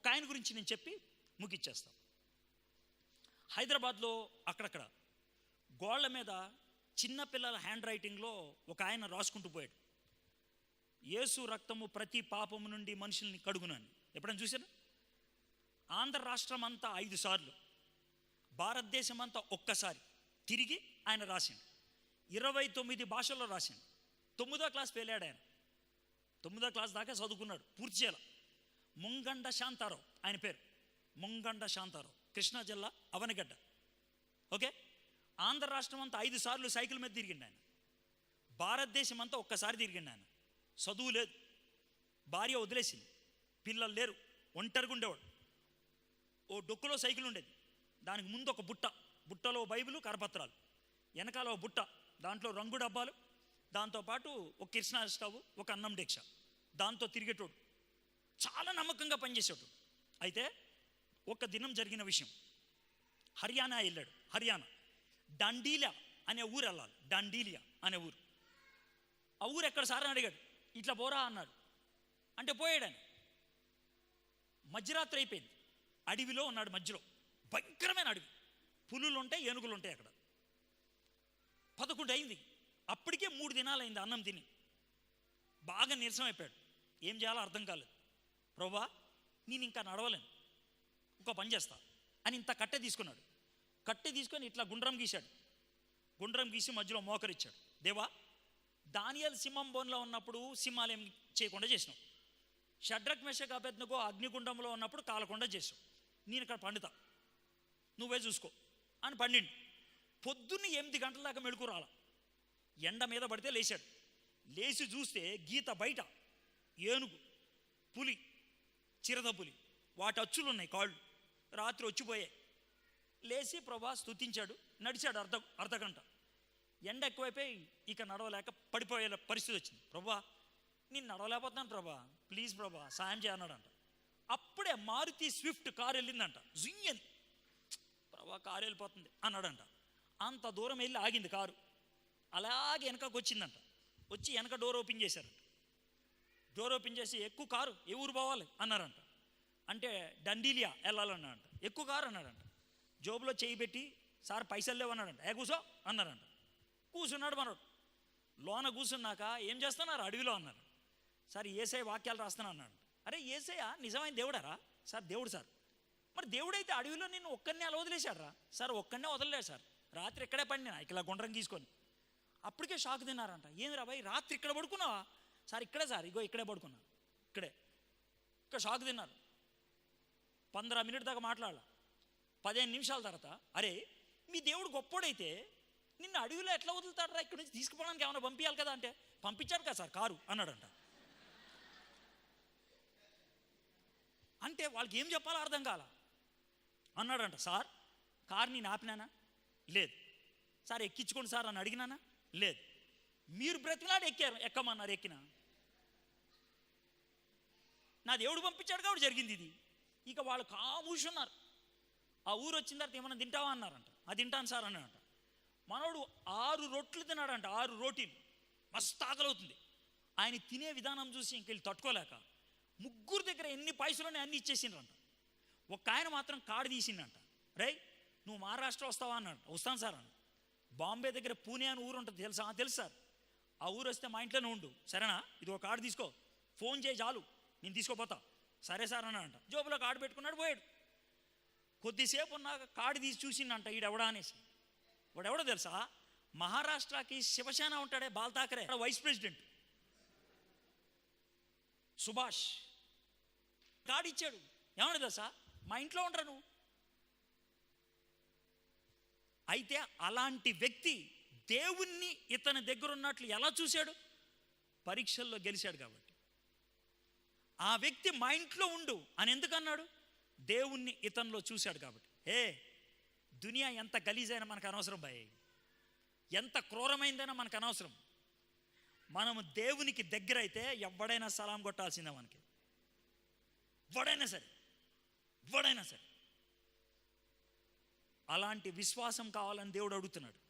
ఒక ఆయన గురించి నేను చెప్పి ముగిచ్చేస్తాను హైదరాబాద్లో అక్కడక్కడ గోళ్ళ మీద చిన్నపిల్లల హ్యాండ్ రైటింగ్లో ఒక ఆయన రాసుకుంటూ పోయాడు. యేసు రక్తము ప్రతి పాపము నుండి మనుషుల్ని కడుగునని ఎప్పుడైనా చూసారా ఆంధ్ర రాష్ట్రం అంతా ఐదు సార్లు భారతదేశం అంతా ఒక్కసారి తిరిగి ఆయన రాసిండు. ఇరవై తొమ్మిది భాషల్లో రాసిండు. తొమ్మిదో క్లాస్ వెళ్ళాడు ఆయన తొమ్మిదో క్లాస్ దాకా చదువుకున్నాడు పూర్తి చేయాలి. ముంగండ శాంతారావు ఆయన పేరు. ముంగండ శాంతారావు కృష్ణా జిల్లా అవనగడ్డ. ఓకే? ఆంధ్ర రాష్ట్రం అంతా ఐదు సార్లు సైకిల్ మీద తిరిగిండు ఆయన. భారతదేశం అంతా ఒక్కసారి తిరిగిండు ఆయన. చదువు లేదు. భార్య వదిలేసింది. పిల్లలు లేరు. ఒంటరిగా ఉండేవాడు. ఓ డొక్కులో సైకిల్ ఉండేది. దానికి ముందు ఒక బుట్ట. బుట్టలో బైబిల్ కరపత్రాలు. వెనకాల ఒక బుట్ట. దాంట్లో రంగు డబ్బాలు. దాంతోపాటు ఒక కృష్ణా స్టవ్ ఒక అన్నం డేక్ష. దాంతో తిరిగేటోడు. చాలా నమ్మకంగా పనిచేసేటోడు అయితే ఒక దినం జరిగిన విషయం. హర్యానా వెళ్ళాడు. హర్యానా. డండీలియా అనే ఊరు వెళ్ళాలి. డండీలియా అనే ఊరు. ఆ ఊరు ఎక్కడ సార్ అని అడిగాడు. ఇట్లా పోరా అన్నాడు. అంటే పోయాడు మధ్యరాత్రి అయిపోయింది. అడవిలో ఉన్నాడు మధ్యలో. భయంకరమైన అడవి. పులులు ఉంటాయి ఏనుగులు ఉంటాయి అక్కడ. పదకొండు అయింది అప్పటికే మూడు దినాలు అయింది అన్నం తిని. బాగా నీరసం అయిపోయాడు. ఏం చేయాలో అర్థం కాలేదు. ప్రభా నేను ఇంకా నడవలేను. ఇంకో పని చేస్తా. అని ఇంత కట్టె తీసుకున్నాడు. కట్టె తీసుకొని ఇట్లా గుండ్రం గీశాడు. గుండ్రం గీసి మధ్యలో మోకరిచ్చాడు. దేవా దానియల్ సింహం బోన్లో ఉన్నప్పుడు సింహాలు ఏం చేయకుండా చేసినాం షడ్రక్ మెషక్ అభ్యర్థనకు అగ్నిగుండంలో ఉన్నప్పుడు కాలకుండా చేసాం నేను ఇక్కడ పండుతా. నువ్వే చూసుకో. అని పండిండు. పొద్దున్న ఎనిమిది గంటల దాకా మెడుకు రాల. ఎండ మీద పడితే లేచాడు. లేచి చూస్తే గీత బయట. ఏనుగు పులి చిరద వాటి అచ్చులు ఉన్నాయి కాళ్ళు. రాత్రి వచ్చిపోయాయి లేచి ప్రభా స్తుతించాడు. నడిచాడు అర్ధ అర్ధగంట. ఎండ ఎక్కువైపోయి ఇక నడవలేక పడిపోయే పరిస్థితి వచ్చింది. ప్రభా నేను నడవలేకపోతున్నాను ప్రభా. ప్లీజ్ ప్రభా సాయం చేయన్నాడంట. అప్పుడే మారుతి స్విఫ్ట్ కారు వెళ్ళిందంట. జుయ్యని ప్రభా కారు వెళ్ళిపోతుంది అన్నాడంట. అంత దూరం వెళ్ళి ఆగింది కారు. అలాగే వెనకకు వచ్చిందంట. వచ్చి వెనక డోర్ ఓపెన్ చేశారంట డోర్ ఓపెన్ చేసి ఎక్కువ కారు ఏ ఊరు పోవాలి? అన్నారంట. అంటే డండీలియా వెళ్ళాలన్నాడంట ఎక్కువ కారు? అన్నాడంట జోబులో చేయి పెట్టి సార్ పైసలు లేవు అన్నాడంట ఏ కూసో? అన్నారంట. కూర్చున్నాడు మనోడు. లోన కూర్చున్నాక ఏం చేస్తున్నారు? అడవిలో అన్నారు. సార్ ఏసై వాక్యాలు రాస్తున్నా అన్నాడు. అరే ఏసయ్య నిజమైన దేవుడారా? సార్ దేవుడు సార్. మరి దేవుడైతే అడవిలో నిన్ను ఒక్కరిని అలా వదిలేశాడు రా సార్ ఒక్కడినే వదలలేదు సార్. రాత్రి ఇక్కడే పడినా ఇలా గుండ్రం తీసుకొని అప్పటికే షాక్ తిన్నారంట. ఏమి రా రాత్రి ఇక్కడ పడుకున్నావా? సార్ ఇక్కడే సార్ ఇగో ఇక్కడే పడుకున్నా. ఇక్కడే. ఇక్కడ షాక్ తిన్నారు. పంద్రా మినిట్ దాకా మాట్లాడాల. పదిహేను నిమిషాల తర్వాత అరే మీ దేవుడు గొప్పోడైతే నిన్ను అడవిలో ఎట్లా వదులుతాడరా? ఇక్కడ నుంచి తీసుకుపోవడానికి ఏమైనా పంపించాలి కదా అంటే పంపించాడు కదా సార్ కారు అన్నాడంట. అంటే వాళ్ళకి ఏం చెప్పాలో అర్థం కాల? అన్నాడంట సార్ కారు నేను ఆపినానా? లేదు. సార్ ఎక్కించుకోండి సార్ అని అడిగినానా? లేదు. మీరు బ్రతిలాడు ఎక్కారు ఎక్కమన్నారు ఎక్కినా? నా దేవుడు పంపించాడు కాబట్టి జరిగింది ఇది. ఇక వాళ్ళు కామూషున్నారు ఆ ఊరు వచ్చిన తర్వాత ఏమన్నా తింటావా అన్నారంట. అది తింటాను సార్ అన్నాడంట మనోడు ఆరు రొట్లు తిన్నాడంట ఆరు రోటీలు. మస్తు ఆకలవుతుంది. ఆయన తినే విధానం చూసి ఇంకెళ్ళి తట్టుకోలేక ముగ్గురు దగ్గర ఎన్ని పైసలు అన్ని ఇచ్చేసిండ్రంట. ఒక ఆయన మాత్రం కాడు తీసిండంట. రై నువ్వు మహారాష్ట్ర వస్తావా? అన్నాడు. వస్తాను సార్ అన్న బాంబే దగ్గర పూణే అని ఊరు ఉంటుంది తెలుసా? తెలుసు సార్. ఆ ఊరు వస్తే మా ఇంట్లోనే ఉండు. సరేనా? ఇది ఒక కార్డు తీసుకో. ఫోన్ చేయి చాలు. నేను తీసుకోపోతా. సరే సార్ అన్నాడంట జోబులో కార్డు పెట్టుకున్నాడు పోయాడు. కొద్దిసేపు ఉన్నాక కార్డు తీసి చూసిందంట ఈడెవడా అనేసి. వాడెవడో తెలుసా? మహారాష్ట్రకి Shiv Sena ఉంటాడే Bal Thackeray. Vice president. Subhash. Card ఇచ్చాడు. ఏమన్నా తెలుసా? మా ఇంట్లో ఉండరా నువ్వు? అయితే అలాంటి వ్యక్తి దేవుణ్ణి ఇతని దగ్గర ఉన్నట్లు ఎలా చూశాడు? పరీక్షల్లో గెలిచాడు కాబట్టి. ఆ వ్యక్తి మా ఇంట్లో ఉండు అని ఎందుకన్నాడు? దేవుణ్ణి ఇతనిలో చూశాడు కాబట్టి. హే దునియా ఎంత గలీజైనా మనకు అనవసరం భయ్ ఎంత క్రూరమైందైనా మనకు అనవసరం. మనము దేవునికి దగ్గర అయితే ఎవడైనా సలాం కొట్టాల్సిందే మనకి. ఎవడైనా సరే ఎవడైనా సరే. అలాంటి విశ్వాసం కావాలని దేవుడు అడుగుతున్నాడు.